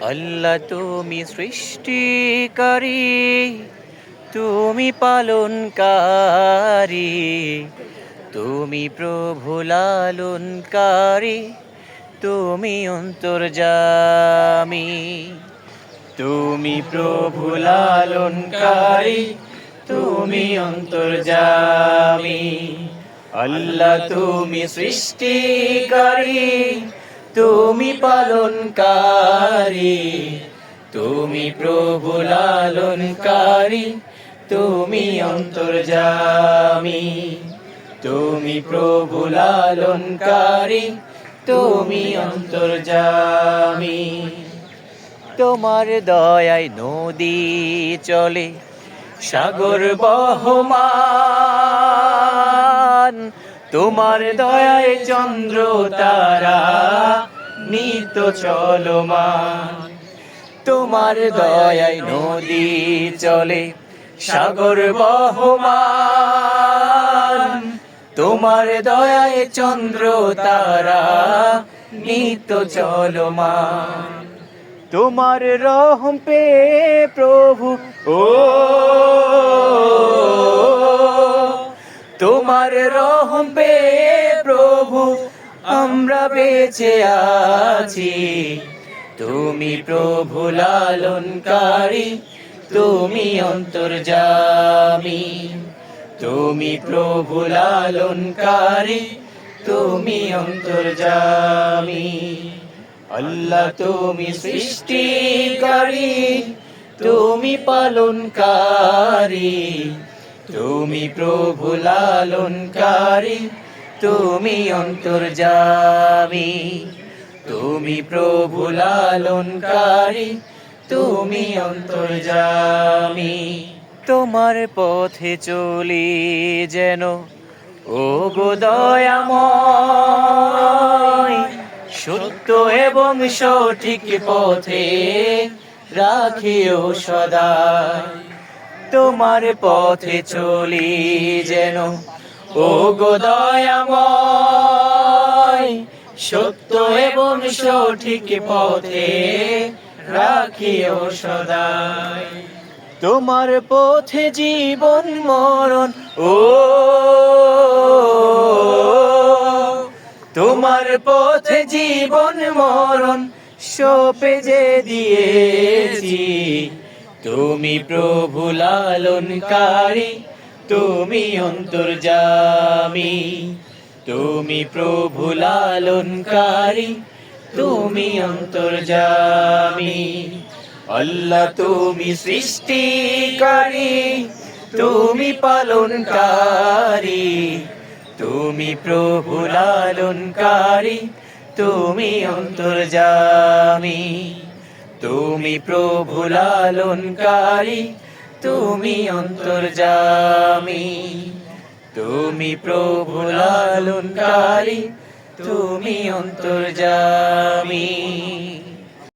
আল্লাহ তুমি সৃষ্টিকারী, তুমি পালনকারী, তুমি প্রভু লালনকারী, তুমি অন্তর্জামী তুমি প্রভু লালনকারী, তুমি অন্তর্জামী আল্লাহ তুমি সৃষ্টিকারী তুমি পালনকারী, তুমি প্রভু লালনকারী, তুমি অন্তর্জামী তুমি প্রভু লালনকারী, তুমি অন্তর্জামী তোমার দয়ায় নদী চলে, সাগর বহমান। তোমার দয়ায় চন্দ্র তারা, নিত চলমান। তোমার দয়ায় নদী চলে, সাগর বহমান। তোমার দয়ায় চন্দ্র তারা, নিত চলমান। তোমার রহম পে প্রভু, ও তোমার রহম পে প্রভু, আমরা বেঁচে আছি। তুমি প্রভু লালনকারী, তুমি অন্তর্জামী তুমি প্রভু লালনকারী, তুমি অন্তর্জামী আল্লাহ, তুমি সৃষ্টিকারী, তুমি পালনকারী। তুমি প্রভু লালনকারী, তুমি অন্তর্জামী তুমি প্রভু লালনকারী, তুমি অন্তর্জামী তোমার পথে চলি যেন, ও গো দয়াময়। সত্য এবং সঠিক পথে রাখিও সদা তোমার পথে চলি যেন। ও গো দয়াময়, সত্য এবং সঠিক পথে রাখিও সদাই। তোমার পথে জীবন, মরণ, ও তোমার পথে জীবন, মরণ, সোপে যে দিয়েছি তুমি প্রভু লালনকারী, তুমি অন্তর্জামী তুমি প্রভু লালনকারী, তুমি অন্তর্জামী আল্লাহ তুমি সৃষ্টিকারী, তুমি পালনকারী। তুমি প্রভু লালনকারী, তুমি অন্তর্জামী তুমি প্রভু লালনকারী তুমি অন্তর্জামি। তুমি প্রভু লালনকারী তুমি অন্তর্জামী।